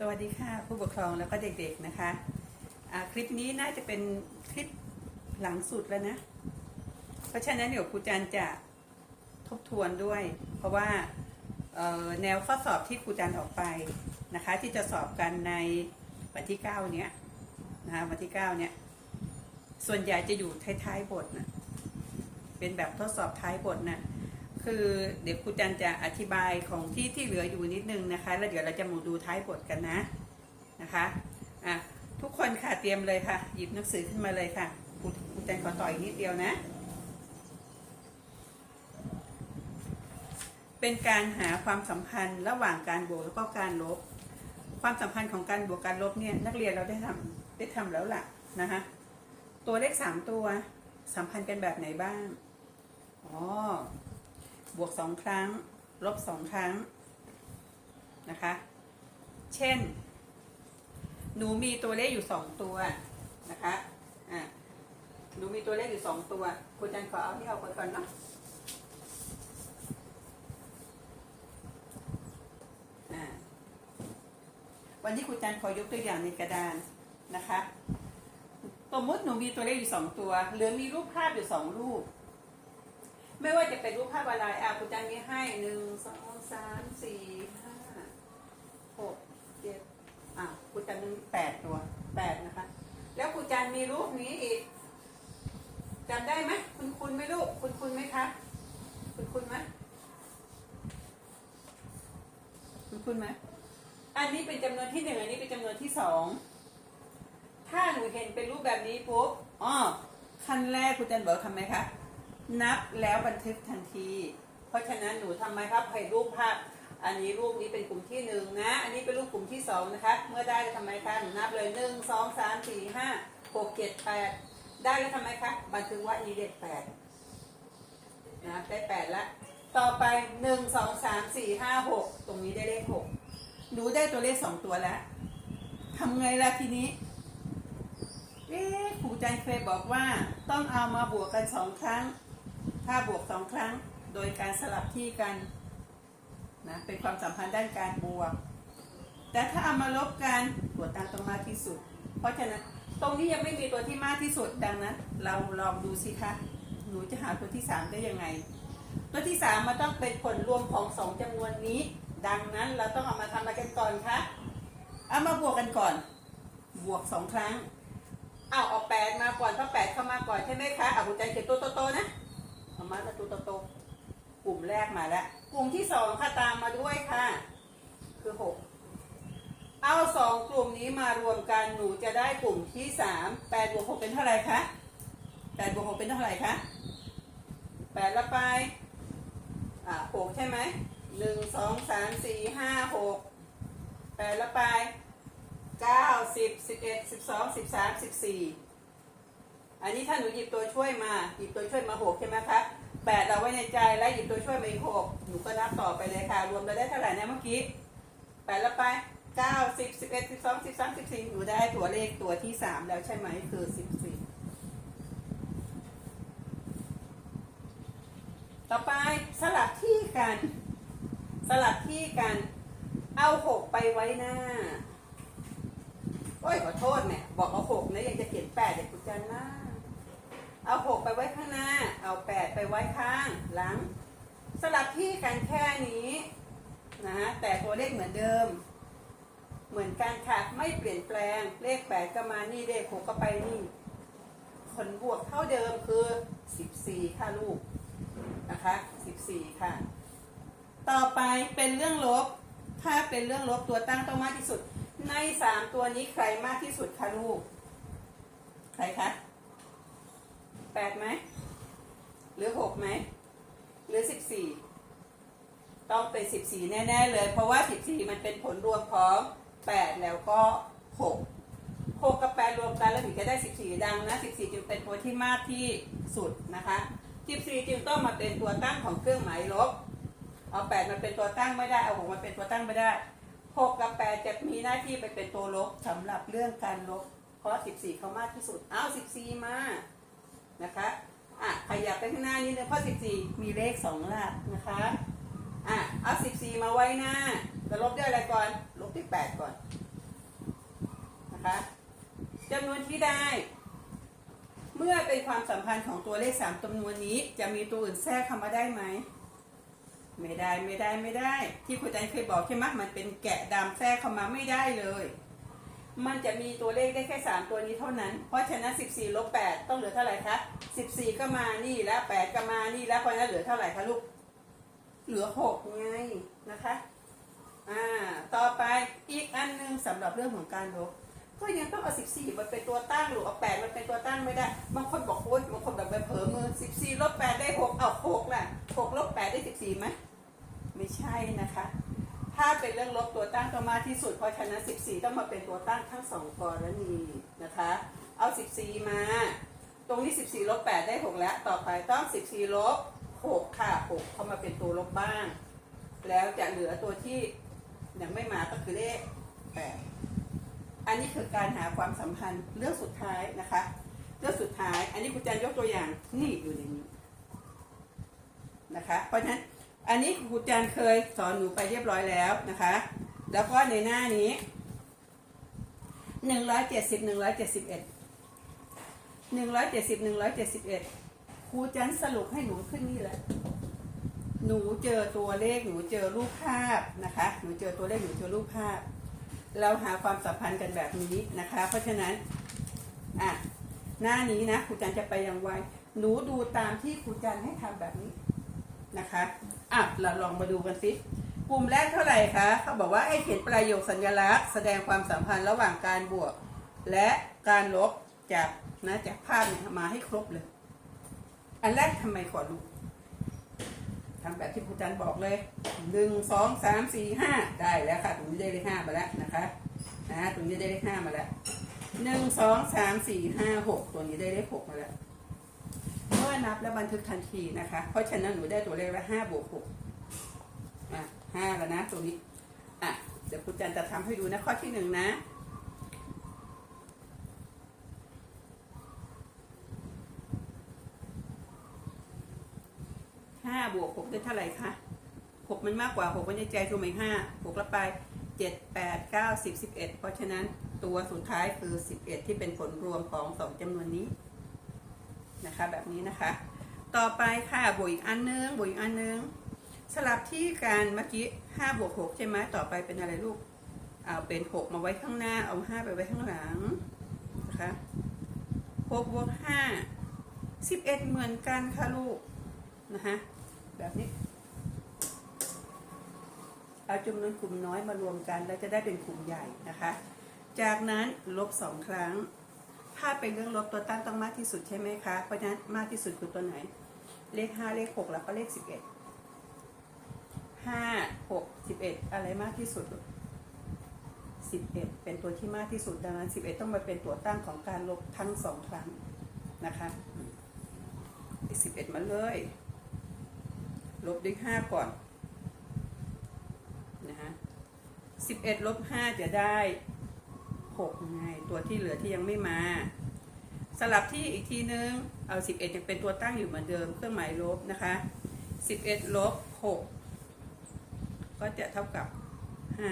สวัสดีค่ะผู้ปกครองแล้วก็เด็กๆนะคะอ่าคลิปนี้น่าจะเป็นคลิปหลังสุดแล้วนะ เพราะฉะนั้นเดี๋ยวครูจันจะทบทวนด้วย เพราะว่าแนวข้อสอบที่ครูจันออกไปนะคะ ที่จะสอบกันในวันที่9เนี้ยนะคะวันที่9เนี้ยส่วนใหญ่จะอยู่ท้ายๆบทนะเป็นแบบทดสอบท้ายบทนะ คือเดี๋ยวครูจันจะอธิบายของที่ที่เหลืออยู่นิดนึงนะคะ แล้วเดี๋ยวเราจะมาดูท้ายบทกันนะนะคะอะทุกคนค่ะเตรียมเลยค่ะ หยิบหนังสือขึ้นมาเลยค่ะครูครูจันขอต่ออีกนิดเดียวนะ เป็นการหาความสัมพันธ์ระหว่างการบวกแล้วก็การลบ ความสัมพันธ์ของการบวกการลบเนี่ยนักเรียนเราได้ทำได้ทำแล้วล่ะนะคะตัวเลขสามตัวสัมพันธ์กันแบบไหนบ้างอ๋อ บวกสองครั้ง ลบสองครั้งนะคะ เช่น หนูมีตัวเลขอยู่สองตัวนะคะอะหนูมีตัวเลขอยู่สองตัว คุณจันขอเอาที่เอาคนก่อนเนาะวันนี้ครูจันขอยกตัวอย่างในกระดานนะคะสมมติหนูมีตัวเลขอยู่สองตัว หรือมีรูปภาพอยู่สองรูป ไม่ว่าจะเป็นรูปภาพอะไรอะครูจันมีให้หนึ่งสองสามสี่ห้าหกเจ็ดอะครูจันมีแปดตัวแปดนะคะ แล้วครูจันมีรูปนี้อีกจำได้ไหมคุณคุณไหมลูกคุณคุณไหมคะคุณคุณไหมคุณคุณไหมอันนี้เป็นจำนวนที่หนึ่งอันนี้เป็นจำนวนที่สองถ้าหนูเห็นเป็นรูปแบบนี้ปุ๊บอ๋อขั้นแรกคุณจันบอกทำไหมคะ นับแล้วบันทึกทันที เพราะฉะนั้นหนูทำไมครับให้รูปภาพ อันนี้รูปนี้เป็นกลุ่มที่หนึ่งนะ อันนี้เป็นรูปกลุ่มที่สองนะคะ เมื่อได้แล้วทำไมคะหนูนับเลยหนึ่งสองสามสี่ห้าหกเจ็ดแปดได้แล้วทำไมคะบันทึกว่าอีเด็กแปดนะได้แปดละต่อไปหนึ่งสองสามสี่ห้าหกตรงนี้ได้เลขหกหนูได้ตัวเลขสองตัวแล้วทำไงล่ะทีนี้เอ๊ะครูจันเคยบอกว่าต้องเอามาบวกกันสองครั้ง ถ้าบวกสองครั้งโดยการสลับที่กันนะเป็นความสัมพันธ์ด้านการบวก แต่ถ้าเอามาลบกันตัวตั้งต้องมากที่สุด เพราะฉะนั้นตรงนี้ยังไม่มีตัวที่มากที่สุดดังนั้น เราลองดูสิคะหนูจะหาตัวที่สามได้ยังไง ตัวที่สามมันต้องเป็นผลรวมของสองจำนวนนี้ ดังนั้นเราต้องเอามาทำอะไรกันก่อนคะเอามาบวกกันก่อน บวกสองครั้งเอาเอาแปดมาก่อนเพราะแปดเข้ามาก่อนใช่ไหมคะเอาหัวใจเขียนตัวโตๆนะ เอามาแล้วตัวโตๆกลุ่มแรกมาแล้ว กลุ่มที่สองค่ะตามมาด้วยค่ะ คือหกเอาสองกลุ่มนี้มารวมกันหนูจะได้กลุ่มที่สามแปดบวกหกเป็นเท่าไหร่คะแปดบวกหกเป็นเท่าไหร่คะแปดละไป อ่าหกใช่ไหมหนึ่งสองสามสี่ห้าหกแปดละไปเก้าสิบสิบเอ็ดสิบสองสิบสามสิบสี่ อันนี้ถ้าหนูหยิบตัวช่วยมา หยิบตัวช่วยมาหกใช่ไหมคะแปดเราไว้ในใจแล้วหยิบตัวช่วยมาอีกหกหนูก็นับต่อไปเลยค่ะ รวมเราได้เท่าไหร่นะเมื่อกี้แปดละไปเก้าสิบสิบเอ็ดสิบสองสิบสามสิบสี่หนูได้ตัวเลขตัวที่สามแล้วใช่ไหมคือสิบสี่ต่อไปสลับที่กัน สลับที่กัน เอาหกไปไว้หน้า โอ้ยขอโทษเนี่ยบอกเอาหกนะยังจะเขียนแปดเด็กกุจันหน้า เอาหกไปไว้ข้างหน้า เอาแปดไปไว้ข้างหลัง สลับที่กันแค่นี้นะแต่ตัวเลขเหมือนเดิม เหมือนกันค่ะไม่เปลี่ยนแปลงเลขแปดก็มานี่เลขหกก็ไปนี่ผลบวกเท่าเดิมคือสิบสี่ค่ะลูกนะคะ 14 ค่ะ ต่อไปเป็นเรื่องลบ ถ้าเป็นเรื่องลบตัวตั้งต้องมากที่สุด ใน 3 ตัวนี้ใครมากที่สุดคะลูก ใครคะ 8ไหมหรือ6ไหมหรือ14ต้องเป็น14แน่ ๆ เลย เพราะว่า14มันเป็นผลรวมของ8แล้วก็6 6กับ8รวมกันแล้วถึงจะได้14ดังนะ14จึงเป็นตัวที่มากที่สุดนะคะ14จึงต้องมาเป็นตัวตั้งของเครื่องหมายลบเอา8มาเป็นตัวตั้งไม่ได้เอา6มาเป็นตัวตั้งไม่ได้6กับ8จะมีหน้าที่ไปเป็นตัวลบสำหรับเรื่องการลบเพราะ14เขามากที่สุดเอา14มา นะคะอะขยับไปข้างหน้านิดนึงเพราะ14 มีเลข2หลักนะคะอะเอา 14 มาไว้หน้าจะลบด้วยอะไรก่อนลบด้วย8ก่อนนะคะจำนวนที่ได้ เมื่อเป็นความสัมพันธ์ของตัวเลขสามจำนวนนี้ จะมีตัวอื่นแทรกเข้ามาได้ไหมไม่ได้ไม่ได้ไม่ได้ ที่ครูจันเคยบอกใช่ไหมมันเป็นแกะดำแทรกเข้ามาไม่ได้เลย มันจะมีตัวเลขได้แค่สามตัวนี้เท่านั้น เพราะฉะนั้น 14ลบ8ต้องเหลือเท่าไหร่คะ14 ก็มานี่แล้ว 8 ก็มานี่แล้วเพราะฉะนั้นเหลือเท่าไหร่คะลูก เหลือ 6 ไงนะคะ อ่า ต่อไปอีกอันหนึงสำหรับเรื่องของการลบ ก็ยังต้องเอา 14 มันเป็นตัวตั้งหรือเอา 8 มันเป็นตัวตั้งไม่ได้ บางคนบอกโอ๊ยบางคนแบบไปเผลอมือ 14ลบ8ได้ 6 เอา6ล่ะ6ลบ8ได้ 14ไหมไม่ใช่นะคะ ถ้าเป็นเรื่องลบตัวตั้งต้องมากที่สุด เพราะฉะนั้น 14 ต้องมาเป็นตัวตั้งทั้งสองกรณีนะคะ เอา 14 มา ตรงนี้ 14ลบ8ได้ 6 แล้ว ต่อไปต้อง 14ลบ6ค่ะ 6 เข้ามาเป็นตัวลบบ้าง แล้วจะเหลือตัวที่ยังไม่มาก็คือเลข 8 อันนี้คือการหาความสัมพันธ์เรื่องสุดท้ายนะคะ เรื่องสุดท้าย อันนี้คุณจันยกตัวอย่างนี่อยู่ในนี้นะคะ เพราะฉะนั้น อันนี้ครูจันเคยสอนหนูไปเรียบร้อยแล้วนะคะ แล้วก็ในหน้านี้หนึ่งร้อยเจ็ดสิบหนึ่งร้อยเจ็ดสิบเอ็ดหนึ่งร้อยเจ็ดสิบหนึ่งร้อยเจ็ดสิบเอ็ดครูจันสรุปให้หนูขึ้นนี่แหละหนูเจอตัวเลขหนูเจอรูปภาพนะคะ หนูเจอตัวเลขหนูเจอรูปภาพ เราหาความสัมพันธ์กันแบบนี้นะคะ เพราะฉะนั้นอะหน้านี้นะครูจันจะไปยังไวหนูดูตามที่ครูจันให้ทำแบบนี้นะคะ อะเราลองมาดูกันสิกลุ่มแรกเท่าไหร่คะเขาบอกว่าให้เขียนประโยคสัญลักษณ์ แสดงความสัมพันธ์ระหว่างการบวก และการลบจากนะจากภาพเนี่ยมาให้ครบเลย อันแรกทำไมขอรู้ทำแบบที่ครูจันบอกเลยหนึ่งสองสามสี่ห้าได้แล้วค่ะตรงนี้ได้เลขห้ามาแล้วนะคะนะตรงนี้ได้เลขห้ามาแล้วหนึ่งสองสามสี่ห้าหกตัวนี้ได้เลขหกมาแล้ว เมื่อนับและบันทึกทันทีนะคะ เพราะฉะนั้นหนูได้ตัวเลขละห้าบวกหกอะห้าแล้วนะตรงนี้ อะ เดี๋ยวคุณจันจะทำให้ดูนะข้อที่หนึ่งนะห้าบวกหกได้เท่าไหร่คะหกมันมากกว่าหกมันในใจถูกไหมห้าหกละไปเจ็ดแปดเก้าสิบสิบเอ็ดเพราะฉะนั้นตัวสุดท้ายคือสิบเอ็ดที่เป็นผลรวมของสองจำนวนนี้ นะคะ แบบนี้นะคะ ต่อไปค่ะบวกอีกอันนึงบวกอีกอันนึงสลับที่กันเมื่อกี้ห้าบวกหกใช่ไหมต่อไปเป็นอะไรลูกเอาเป็นหกมาไว้ข้างหน้าเอาห้าไปไว้ข้างหลังนะคะหกบวกห้าสิบเอ็ดเหมือนกันค่ะลูกนะคะแบบนี้เอาจำนวนกลุ่มน้อยมารวมกัน แล้วจะได้เป็นกลุ่มใหญ่นะคะ จากนั้นลบสองครั้ง ถ้าเป็นเรื่องลบตัวตั้งต้องมากที่สุดใช่ไหมคะ เพราะฉะนั้นมากที่สุดคือตัวไหน เลขห้าเลขหกแล้วก็เลขสิบเอ็ดห้าหกสิบเอ็ดอะไรมากที่สุดสิบเอ็ดเป็นตัวที่มากที่สุดดังนั้นสิบเอ็ดต้องมาเป็นตัวตั้งของการลบทั้งสองครั้งนะคะสิบเอ็ดมาเลย ลบด้วยห้าก่อนนะฮะสิบเอ็ดลบห้าจะได้ หกไงตัวที่เหลือที่ยังไม่มา สลับที่อีกทีนึง เอาสิบเอ็ดยังเป็นตัวตั้งอยู่เหมือนเดิมเครื่องหมายลบนะคะสิบเอ็ดลบหกก็จะเท่ากับห้า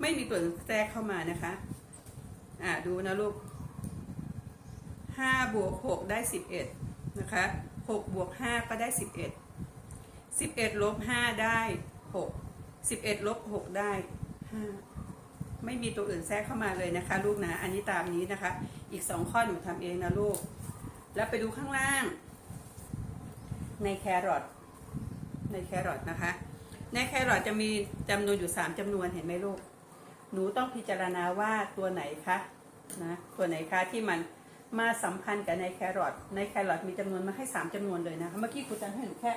ไม่มีตัวแทรกเข้ามานะคะ อ่าดูนะลูกห้าบวกหกได้สิบเอ็ดนะคะหกบวกห้าก็ได้สิบเอ็ดสิบเอ็ดลบห้าได้หกสิบเอ็ดลบหกได้ห้า ไม่มีตัวอื่นแทรกเข้ามาเลยนะคะ ลูกนะ อันนี้ตามนี้นะคะ อีกสองข้อหนูทำเองนะลูก แล้วไปดูข้างล่าง ในแครอทในแครอทนะคะ ในแครอทจะมีจำนวนอยู่สามจำนวนเห็นไหมลูก หนูต้องพิจารณาว่าตัวไหนคะนะตัวไหนคะที่มันมาสัมพันธ์กับในแครอทในแครอทมีจำนวนมาให้สามจำนวนเลยนะคะเมื่อกี้ครูจันให้หนูแค่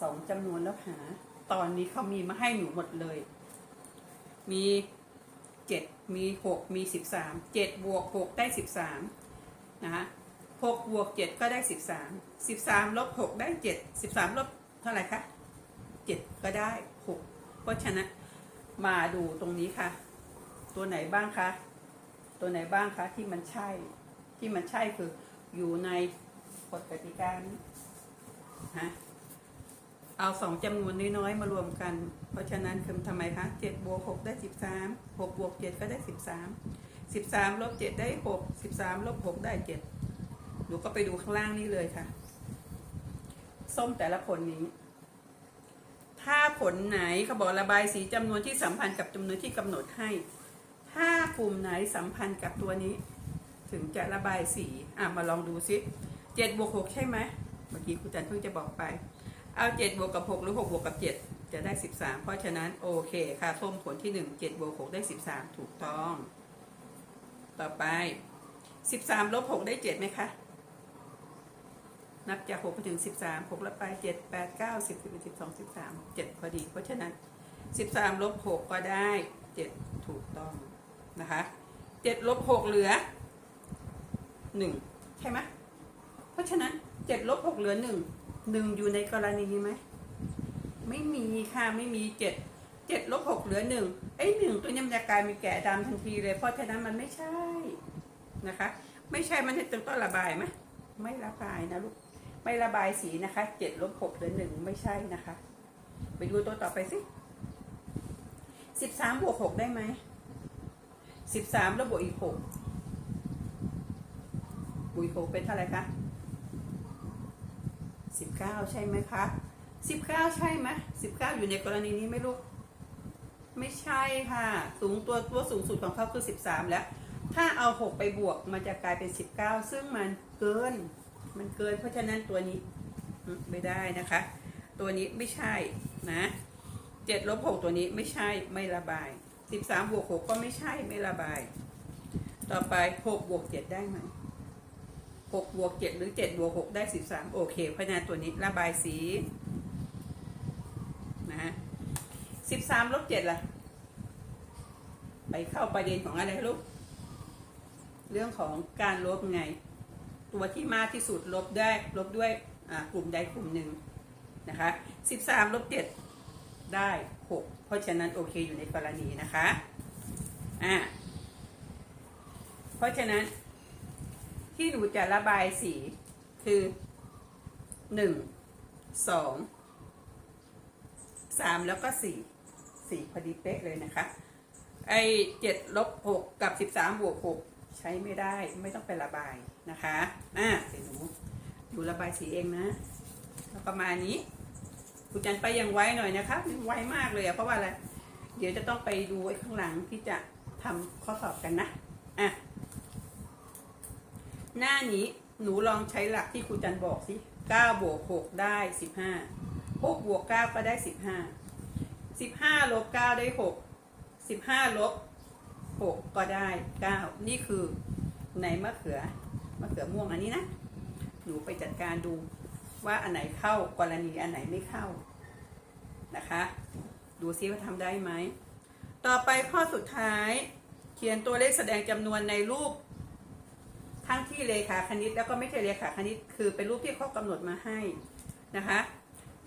สองจำนวนแล้วหา ตอนนี้เขามีมาให้หนูหมดเลย มี เจ็ดมีหกมีสิบสามเจ็ดบวกหกได้สิบสามนะคะหกบวกเจ็ดก็ได้สิบสามสิบสามลบหกได้เจ็ดสิบสามลบเท่าไหร่คะเจ็ดก็ได้หกเพราะฉะนั้นมาดูตรงนี้ค่ะ ตัวไหนบ้างคะตัวไหนบ้างคะที่มันใช่ที่มันใช่คืออยู่ในกฎกติกานี้ฮะ เอาสองจำนวนน้อยๆมารวมกัน เพราะฉะนั้นคือทำไมคะเจ็ดบวกหกได้สิบสามหกบวกเจ็ดก็ได้สิบสามสิบสามลบเจ็ดได้หกสิบสามลบหกได้เจ็ดหนูก็ไปดูข้างล่างนี่เลยค่ะ ส้มแต่ละผลนี้ ถ้าผลไหนเขาบอกระบายสีจำนวนที่สัมพันธ์กับจำนวนที่กำหนดให้ ถ้ากลุ่มไหนสัมพันธ์กับตัวนี้ ถึงจะระบายสีอะมาลองดูซิเจ็ดบวกหกใช่ไหมเมื่อกี้ครูจันเพิ่งจะบอกไป เอาเจ็ดบวกกับหกหรือหกบวกกับเจ็ดจะได้สิบสามเพราะฉะนั้นโอเคค่ะส้มผลที่หนึ่งเจ็ดบวกหกได้สิบสามถูกต้อง ต่อไปสิบสามลบหกได้เจ็ดไหมคะนับจากหกไปถึงสิบสามหกลบไปเจ็ดแปดเก้าสิบสิบสองสิบสามเจ็ดพอดี เพราะฉะนั้นสิบสามลบหกก็ได้เจ็ดถูกต้องนะคะเจ็ดลบหกเหลือหนึ่งใช่ไหม ราะฉะนั้นเจ็ดลบหกเหลือหนึ่งหนึ่งอยู่ในกรณีนี้ไหมไม่มีค่ะไม่มีเจ็ดเจ็ดลบหกเหลือหนึ่งไอ้หนึ่งตัวนี้มันจะกลายเป็นแก่ดำทันทีเลย เพราะฉะนั้นมันไม่ใช่นะคะ ไม่ใช่มันจะต้องระบายไหมไม่ระบายนะลูกไม่ระบายสีนะคะเจ็ดลบหกเหลือหนึ่งไม่ใช่นะคะ ไปดูตัวต่อไปสิสิบสามบวกหกได้ไหมสิบสามแล้วบวกอีกหกบวกอีกหกเป็นเท่าไหร่คะ สิบเก้าใช่ไหมคะสิบเก้าใช่ไหมสิบเก้าอยู่ในกรณีนี้ไหมลูก ไม่ใช่ค่ะ สูงตัวตัวสูงสุดของเขาคือสิบสามแล้ว ถ้าเอาหกไปบวกมันจะกลายเป็นสิบเก้าซึ่งมันเกิน มันเกิน เพราะฉะนั้นตัวนี้ไม่ได้นะคะ ตัวนี้ไม่ใช่นะเจ็ดลบหกตัวนี้ไม่ใช่ไม่ระบายสิบสามบวกหกก็ไม่ใช่ไม่ระบาย ต่อไปหกบวกเจ็ดได้ไหม หกบวกเจ็ดหรือเจ็ดบวกหกได้สิบสามโอเค เพราะนั้นตัวนี้ระบายสีนะฮะสิบสามลบเจ็ดล่ะ ไปเข้าประเด็นของอะไรลูกเรื่องของการลบไง ตัวที่มากที่สุดลบได้ลบด้วยอ่ากลุ่มใดกลุ่มหนึ่งนะคะสิบสามลบเจ็ดได้หกเพราะฉะนั้นโอเคอยู่ในกรณีนะคะอ่าเพราะฉะนั้น ที่หนูจะระบายสีคือหนึ่งสองสามแล้วก็สี่สี่พอดีเป๊ะเลยนะคะ ไอเจ็ดลบหกกับสิบสามบวกหกใช้ไม่ได้ไม่ต้องไประบายนะคะอะเดี๋ยวหนูหนูระบายสีเองนะแล้วประมาณนี้ครูจันไปยังไวหน่อยนะคะไวมากเลยอะเพราะว่าอะไรเดี๋ยวจะต้องไปดูไอ้ข้างหลังที่จะทำข้อสอบกันนะอะ หน้านี้หนูลองใช้หลักที่ครูจันบอกสิเก้าบวกหกได้สิบห้าหกบวกเก้าก็ได้สิบห้าสิบห้าลบเก้าได้หกสิบห้าลบหกก็ได้เก้านี่คือในมะเขือมะเขือม่วงอันนี้นะ หนูไปจัดการดูว่าอันไหนเข้ากรณีอันไหนไม่เข้านะคะ ดูซิว่าทำได้ไหม ต่อไปข้อสุดท้าย เขียนตัวเลขแสดงจำนวนในรูป ทั้งที่เลขาคณิตแล้วก็ไม่ใช่เลขาคณิตคือเป็นรูปที่เขากำหนดมาให้นะคะ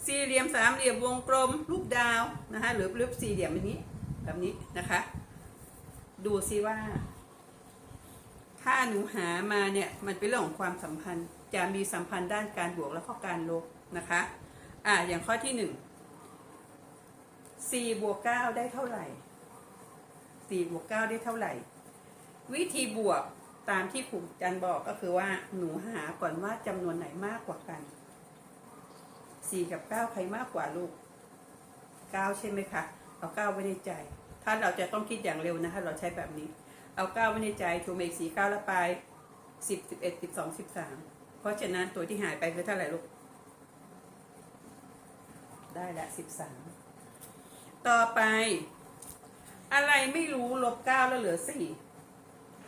สี่เหลี่ยมสามเหลี่ยมวงกลมรูปดาวนะคะหรือรูปสี่เหลี่ยมแบบนี้แบบนี้นะคะ ดูซิว่า ถ้าหนูหามาเนี่ยมันเป็นเรื่องของความสัมพันธ์ จะมีสัมพันธ์ด้านการบวกและข้อการลบนะคะอ่าอย่างข้อที่หนึ่งสี่บวกเก้าได้เท่าไหร่สี่บวกเก้าได้เท่าไหร่ วิธีบวก ตามที่ครูจันบอกก็คือว่าหนูหาก่อนว่าจำนวนไหนมากกว่ากันสี่กับเก้าใครมากกว่าลูกเก้าใช่ไหมคะเอาเก้าไว้ในใจ ถ้าเราจะต้องคิดอย่างเร็วนะคะ เราใช้แบบนี้ เอาเก้าไว้ในใจถูเมกสีเก้าแล้วไปสิบสิบเอ็ดสิบสองสิบสามเพราะฉะนั้นตัวที่หายไปคือเท่าไหร่ลูก ได้ละสิบสามต่อไป อะไรไม่รู้ลบเก้าแล้วเหลือสี่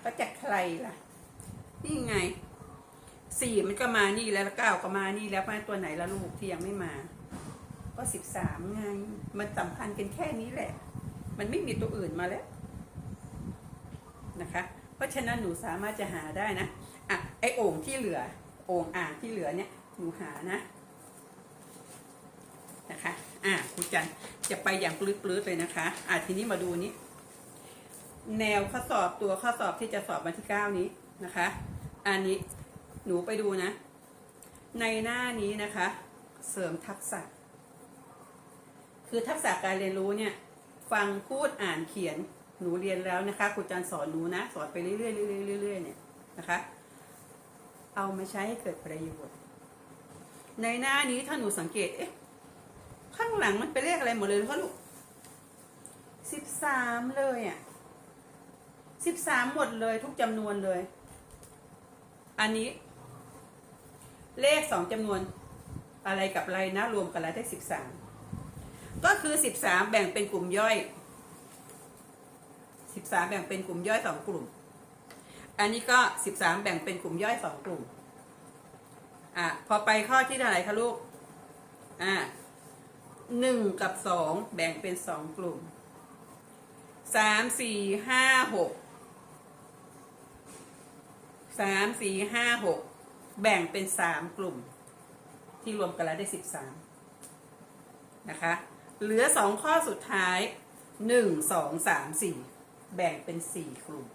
ก็จะใครล่ะ นี่ไงสี่มันก็มานี่แล้วเก้าก็มานี่แล้วเพราตัวไหนละลูกที่ยังไม่มา ก็สิบสามไง มันสัมพันธ์กันแค่นี้แหละ มันไม่มีตัวอื่นมาแล้ว นะคะ เพราะฉะนั้นหนูสามารถจะหาได้นะอะไอโอ่งที่เหลือ โอ่งอ่างที่เหลือเนี่ยหนูหานะ นะคะ อะครูจันจะไปอย่างปลื้ดๆเลยนะคะ อะทีนี้มาดูนี้ แนวข้อสอบตัวข้อสอบที่จะสอบวันที่เก้านี้นะคะ อันนี้หนูไปดูนะ ในหน้านี้นะคะ เสริมทักษะ คือทักษะการเรียนรู้เนี่ย ฟังพูดอ่านเขียนหนูเรียนแล้วนะคะครูจันสอนหนูนะ สอนไปเรื่อยๆเรื่อยๆเรื่อยๆเนี่ยนะคะ เอามาใช้ให้เกิดประโยชน์ ในหน้านี้ถ้าหนูสังเกตเอ๊ะข้างหลังมันเป็นเลขอะไรหมดเลยคะลูกสิบสามเลยอะ สิบสามหมดเลยทุกจำนวนเลย อันนี้ เลขสองจำนวนอะไรกับอะไรนะรวมกันแล้วได้สิบสามก็คือสิบสามแบ่งเป็นกลุ่มย่อยสิบสามแบ่งเป็นกลุ่มย่อยสองกลุ่ม อันนี้ก็สิบสามแบ่งเป็นกลุ่มย่อยสองกลุ่ม อะพอไปข้อที่เท่าไหร่คะลูก อะหนึ่งกับสองแบ่งเป็นสองกลุ่มสามสี่ห้าหก สามสี่ห้าหกแบ่งเป็นสามกลุ่ม ที่รวมกันแล้วได้สิบสามนะคะ เหลือสองข้อสุดท้ายหนึ่งสองสามสี่แบ่งเป็นสี่กลุ่ม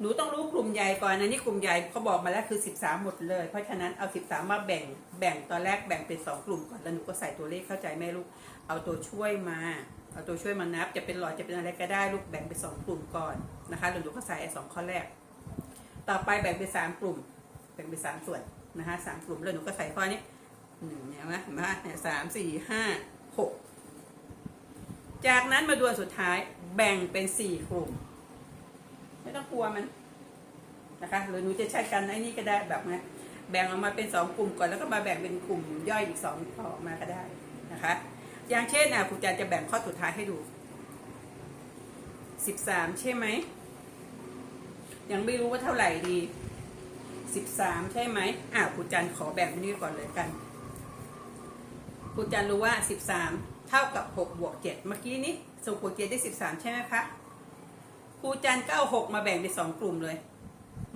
หนูต้องรู้กลุ่มใหญ่ก่อนนะนี่กลุ่มใหญ่เขาบอกมาแล้วคือสิบสามหมดเลย เพราะฉะนั้นเอาสิบสามมาแบ่งแบ่งตอนแรกแบ่งเป็นสองกลุ่มก่อนแล้วหนูก็ใส่ตัวเลขเข้าใจไหมลูก เอาตัวช่วยมาเอาตัวช่วยมานับ จะเป็นหลอดจะเป็นอะไรก็ได้ลูกแบ่งเป็นสองกลุ่มก่อนนะคะแล้วหนูก็ใส่สองข้อแรก ต่อไปแบ่งเป็นสามกลุ่ม แบ่งเป็นสามส่วนนะคะสามกลุ่มแล้วหนูก็ใส่ข้อนี้หนึ่งเนี่ยไหมเห็นไหมเนี่ยสามสี่ห้าหกจากนั้นมาดวนสุดท้ายแบ่งเป็นสี่กลุ่ม ไม่ต้องกลัวมันนะคะหรือหนูจะใช้กันไอ้นี่ก็ได้แบบนี้แบ่งออกมาเป็นสองกลุ่มก่อนแล้วก็มาแบ่งเป็นกลุ่มย่อยอีกสองต่อมาก็ได้นะคะ อย่างเช่นอะครูจันจะแบ่งข้อสุดท้ายให้ดูสิบสามใช่ไหม ยังไม่รู้ว่าเท่าไหร่ดีสิบสามใช่ไหมอ่าครูจันขอแบ่งนี่ก่อนเลยกันครูจันรู้ว่าสิบสามเท่ากับหกบวกเจ็ดเมื่อกี้นี้สูบวกเจ็ดได้สิบสามใช่ไหมคะครูจันก็เอาหกมาแบ่งเป็นสองกลุ่มเลย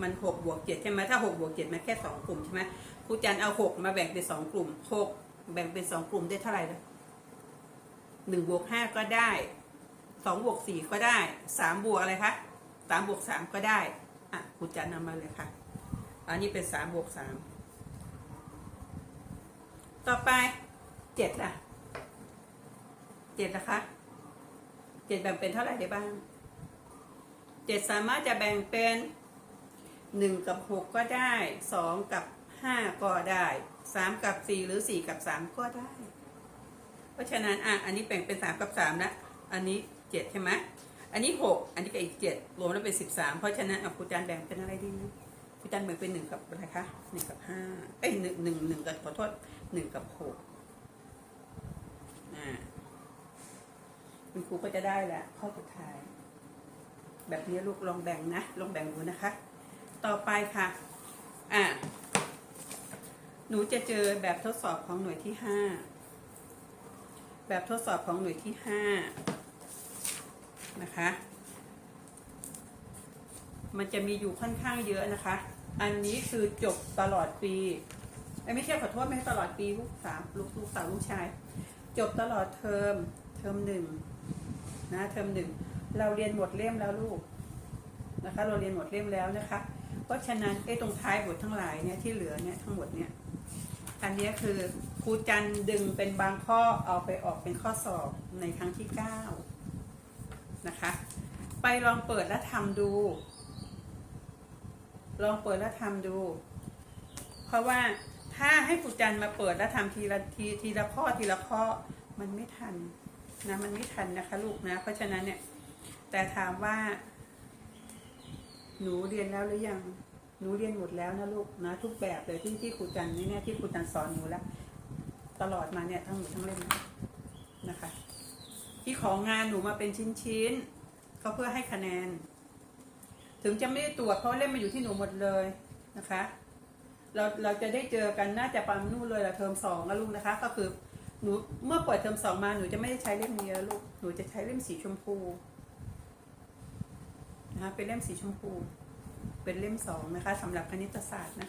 มันหกบวกเจ็ดใช่ไหมถ้าหกบวกเจ็ดมันแค่สองกลุ่มใช่ไหมครูจันเอาหกมาแบ่งเป็นสองกลุ่มหกแบ่งเป็นสองกลุ่มได้เท่าไหร่ลยหนึ่งบวกห้าก็ได้สองบวกสี่ก็ได้สามบวกอะไรคะสามบวกสามก็ได้ อะครูจันนำมาเลยค่ะ อันนี้เป็นสามบวกสามต่อไปเจ็ดล่ะเจ็ดนะคะเจ็ดแบ่งเป็นเท่าไหร่ได้บ้างเจ็ดสามารถจะแบ่งเป็นหนึ่งกับหกก็ได้สองกับห้าก็ได้สามกับสี่หรือสี่กับสามก็ได้ เพราะฉะนั้นอะอันนี้แบ่งเป็นสามกับสามนะ อันนี้เจ็ดใช่ไหม อันนี้หกอันนี้ก็อีกเจ็ดรวมแล้วเป็นสิบสามเพราะฉะนั้นครูจานแบ่งเป็นอะไรดีนะครูจานแบ่งเป็นหนึ่งกับอะไรคะหนึ่งกับห้าเอ้ยหนึ่งหนึ่งหนึ่งกับขอโทษหนึ่งกับหกอ่าคุณครูก็จะได้แหละข้อสุดท้าย แบบนี้ลูกลองแบ่งนะลองแบ่งดูนะคะ ต่อไปค่ะ อ่าหนูจะเจอแบบทดสอบของหน่วยที่ห้าแบบทดสอบของหน่วยที่ห้า นะคะ มันจะมีอยู่ค่อนข้างเยอะนะคะ อันนี้คือจบตลอดปีไม่ใช่ขอโทษไม่ตลอดปีลูกสามลูกลูกสาวลูกชาย จบตลอดเทอมเทอมหนึ่งนะเทอมหนึ่งเราเรียนหมดเล่มแล้วลูกนะคะ เราเรียนหมดเล่มแล้วนะคะ เพราะฉะนั้นไอ้ตรงท้ายบททั้งหลายเนี่ยที่เหลือเนี่ยทั้งหมดเนี่ยอันนี้คือครูจันดึงเป็นบางข้อเอาไปออกเป็นข้อสอบในครั้งที่เก้า นะคะ ไปลองเปิดและทำดู ลองเปิดและทำดู เพราะว่าถ้าให้ครูจันมาเปิดและทำทีละทีทีละข้อทีละข้อมันไม่ทันนะมันไม่ทันนะคะลูกนะ เพราะฉะนั้นเนี่ย แต่ถามว่า หนูเรียนแล้วหรือยังหนูเรียนหมดแล้วนะลูกนะทุกแบบเลยที่ที่ครูจันนี่เนี่ยที่ครูจันสอนหนูแล้ว ตลอดมาเนี่ยทั้งหมดทั้งเล่มนะคะ ที่ของงานหนูมาเป็นชิ้นๆก็เพื่อให้คะแนน ถึงจะไม่ได้ตรวจเพราะเล่มมาอยู่ที่หนูหมดเลยนะคะ เราเราจะได้เจอกันน่าจะประมาณนู่นเลยละเทอมสองนะลูกนะคะ ก็คือหนูเมื่อเปิดเทอมสองมาหนูจะไม่ได้ใช้เล่มนี้แล้วลูกหนูจะใช้เล่มสีชมพูนะคะเป็นเล่มสีชมพู เป็นเล่มสองนะคะสำหรับคณิตศาสตร์นะ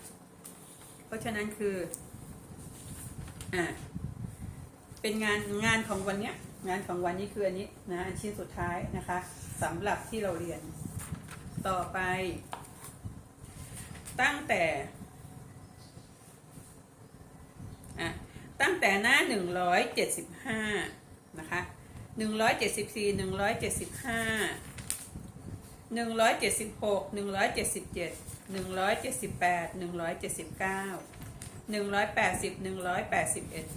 เพราะฉะนั้นคืออ่าเป็นงานงานของวันเนี้ย งานของวันนี้คืออันนี้นะอันชิ้นสุดท้ายนะคะสำหรับที่เราเรียน ต่อไป ตั้งแต่ตั้งแต่หน้า 175 นะคะ 174 175 176 177 178 179 180 181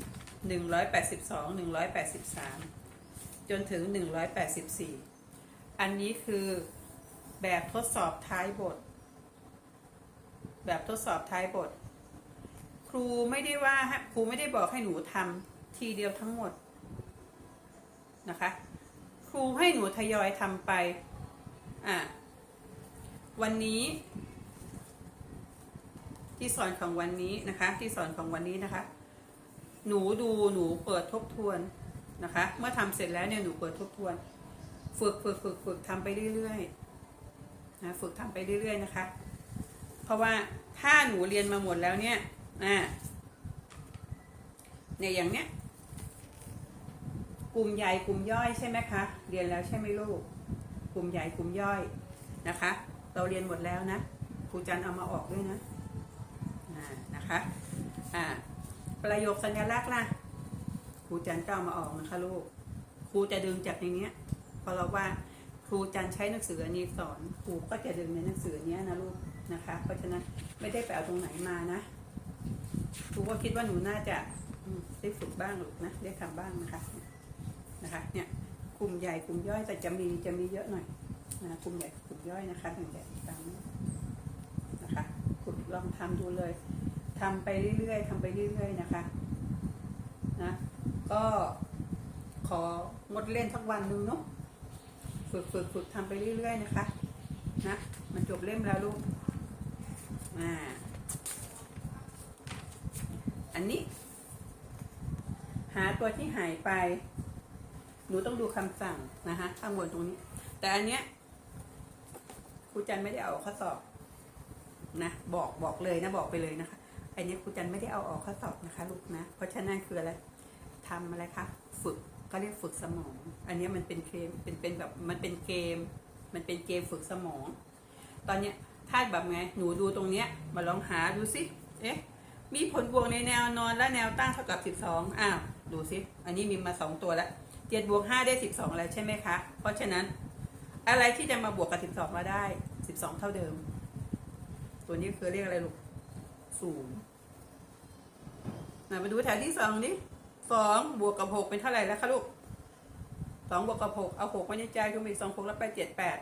182 183 จนถึงหนึ่งร้อยแปดสิบสี่อันนี้คือแบบทดสอบท้ายบท แบบทดสอบท้ายบท ครูไม่ได้ว่าครูไม่ได้บอกให้หนูทำทีเดียวทั้งหมดนะคะ ครูให้หนูทยอยทำไปอะวันนี้ ที่สอนของวันนี้นะคะ ที่สอนของวันนี้นะคะ หนูดูหนูเปิดทบทวน นะคะ เมื่อทำเสร็จแล้วเนี่ยหนูเปิดทบทวน ฝึกฝึกฝึกฝึกทำไปเรื่อยๆนะฝึกทำไปเรื่อยๆนะคะ เพราะว่าถ้าหนูเรียนมาหมดแล้วเนี่ยอ่าเนี่ยอย่างเนี้ยกลุ่มใหญ่กลุ่มย่อยใช่ไหมคะเรียนแล้วใช่ไหมลูก กลุ่มใหญ่กลุ่มย่อยนะคะ เราเรียนหมดแล้วนะครูจันเอามาออกด้วยนะอ่านะคะ อ่า ประโยคสัญลักษณ์ล่ะ ครูจันก็เอามาออกนะคะลูก ครูจะดึงจากในเนี้ยเพราะเราว่าครูจันใช้หนังสืออันนี้สอนครูก็จะดึงในหนังสือเนี้ยนะลูกนะคะ เพราะฉะนั้นไม่ได้ไปเอาตรงไหนมานะครูก็คิดว่าหนูน่าจะได้ฝึกบ้างลูกนะได้ทำบ้างนะคะนะคะเนี่ยกลุ่มใหญ่กลุ่มย่อยแต่จะมีจะมีเยอะหน่อยนะกลุ่มใหญ่กลุ่มย่อยนะคะถึงจะตามนี้นะคะคุณลองทำดูเลยทำไปเรื่อยๆทำไปเรื่อยๆนะคะ ก็ของดเล่นสักวันหนึ่งเนาะฝึกฝึกฝึกทำไปเรื่อย ๆ นะคะ นะ มันจบเล่มแล้วลูก อ่า อันนี้ หาตัวที่หายไป หนูต้องดูคำสั่งนะคะข้างบนตรงนี้ แต่อันเนี้ยครูจันไม่ได้เอาข้อสอบนะบอกบอกเลยนะบอกไปเลยนะคะ อันนี้ครูจันไม่ได้เอาออกข้อสอบนะคะ ลูกนะ เพราะฉะนั้นคืออะไร ทำอะไรคะฝึกก็เรียกฝึกสมอง อันนี้มันเป็นเกมเป็นเป็นแบบมันเป็นเกม มันเป็นเกมฝึกสมอง ตอนเนี้ยถ้าแบบไงหนูดูตรงเนี้ยมาลองหาดูสิเอ๊ะมีผลบวกในแนวนอนและแนวตั้งเท่ากับ 12อ้าวดูสิอันนี้มีมาสองตัวแล้วเจ็ดบวกห้าได้สิบสองแล้วใช่ไหมคะ เพราะฉะนั้นอะไรที่จะมาบวกกับสิบสองมาได้สิบสองเท่าเดิม ตัวนี้คือเรียกอะไรลูกศูนย์มาดูแถวที่สองนี้ สองบวกกับหกเป็นเท่าไหร่แล้วคะลูกสองบวกกับหกเอาหกไว้ในใจก็มีสองหกแล้วไปเจ็ดแปด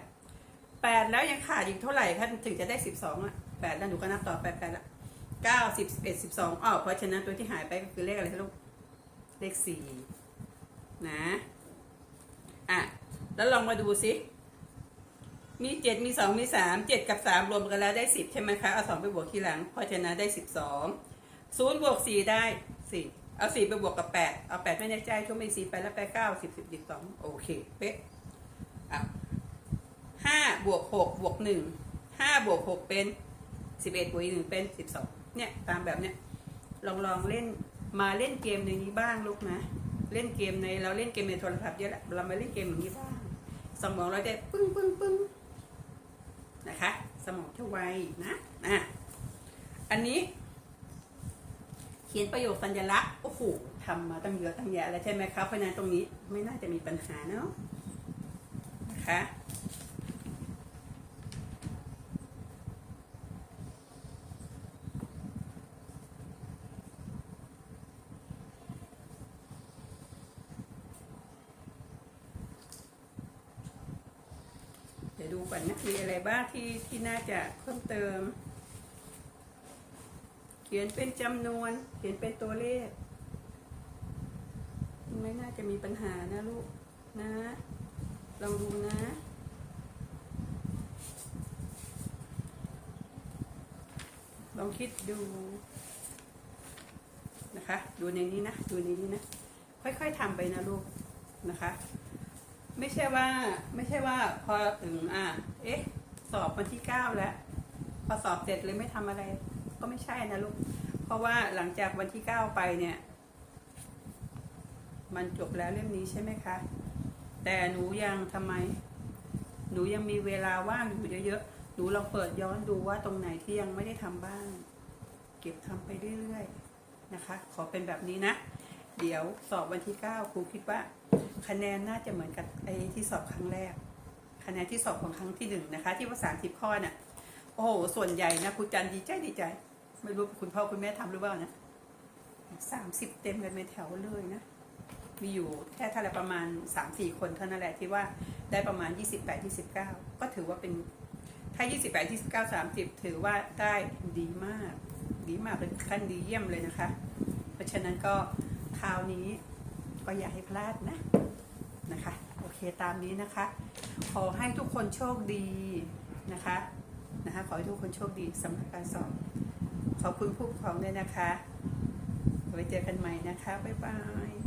แปดแล้วยังขาดอีกเท่าไหร่คะถึงจะได้สิบสองอะแปดแล้วหนูก็นับต่อไปแปดละเก้าสิบสิบเอ็ดสิบสองอ้าวเพราะฉะนั้นตัวที่หายไปก็คือเลขอะไรคะลูกเลขสี่นะอะแล้วลองมาดูสิมีเจ็ดมีสองมีสามเจ็ดกับสามรวมกันแล้วได้สิบใช่ไหมคะเอาสองไปบวกทีหลังเพราะฉะนั้นได้สิบสองศูนย์บวกสี่ได้สี่ เอาสี่ไปบวกกับแปดเอาแปดไม่ในใจช่วงไม่สี่ไปแล้วไปเก้าสิบสิบสิบสองโอเคเป๊ะอะห้าบวกหกบวกหนึ่งห้าบวกหกเป็นสิบเอ็ดบวกหนึ่งเป็นสิบสองเนี่ยตามแบบเนี้ยลองลองเล่นมาเล่นเกมในนี้บ้างลูกนะเล่นเกมในเราเล่นเกมในโทรศัพท์เยอะแหละเรามาเล่นเกมอย่างนี้บ้างสมองเราจะปึ้งปึ้งปึ้งนะคะ สมองจะไวนะอะอันนี้ ขียนประโยคสัญลักษณ์โอ้โหทำมาตั้งเยอะตั้งแยะแล้วใช่ไหมครับเพราะนั้นตรงนี้ไม่น่าจะมีปัญหาเนาะนะคะเดี๋ยวดูก่อนนะมีอะไรบ้างที่ที่น่าจะเพิ่มเติม ขียนเป็นจำนวน เขียนเป็นตัวเลข ไม่น่าจะมีปัญหานะลูกนะ ลองดูนะลองคิดดูนะคะ ดูในนี้นะ ดูในนี้นะ ค่อยๆทำไปนะลูกนะคะ ไม่ใช่ว่าไม่ใช่ว่าพอถึงอะเอ๊ะ สอบวันที่เก้าแล้วพอสอบเสร็จเลยไม่ทำอะไร ก็ไม่ใช่นะลูก เพราะว่าหลังจากวันที่เก้าไปเนี่ย มันจบแล้วเล่มนี้ใช่ไหมคะ แต่หนูยังทำไม หนูยังมีเวลาว่างอยู่เยอะๆ หนูลองเปิดย้อนดูว่าตรงไหนที่ยังไม่ได้ทำบ้าง เก็บทำไปเรื่อยๆนะคะ ขอเป็นแบบนี้นะ เดี๋ยวสอบวันที่เก้าครูคิดว่า คะแนนน่าจะเหมือนกับไอ้ที่สอบครั้งแรกคะแนนที่สอบของครั้งที่หนึ่งนะคะ ที่ว่าสามสิบข้อน่ะโอ้โห ส่วนใหญ่นะครูจันดีใจดีใจ ไม่รู้คุณพ่อคุณแม่ทำหรือเปล่านะสามสิบเต็มกันเป็นแถวเลยนะ มีอยู่แค่เท่าไหรประมาณสามสี่คนเท่านั้นแหละที่ว่าได้ประมาณยี่สิบแปดยี่สิบเก้าก็ถือว่าเป็น ถ้ายี่สิบแปดยี่สิบเก้าสามสิบถือว่าได้ดีมาก ดีมากเป็นขั้นดีเยี่ยมเลยนะคะ เพราะฉะนั้นก็คราวนี้ก็อย่าให้พลาดนะนะคะ โอเคตามนี้นะคะ ขอให้ทุกคนโชคดีนะคะนะคะขอให้ทุกคนโชคดีสำหรับการสอบ ขอบคุณผู้ปกครองด้วยนะคะ ไว้เจอกันใหม่นะคะ บ๊ายบาย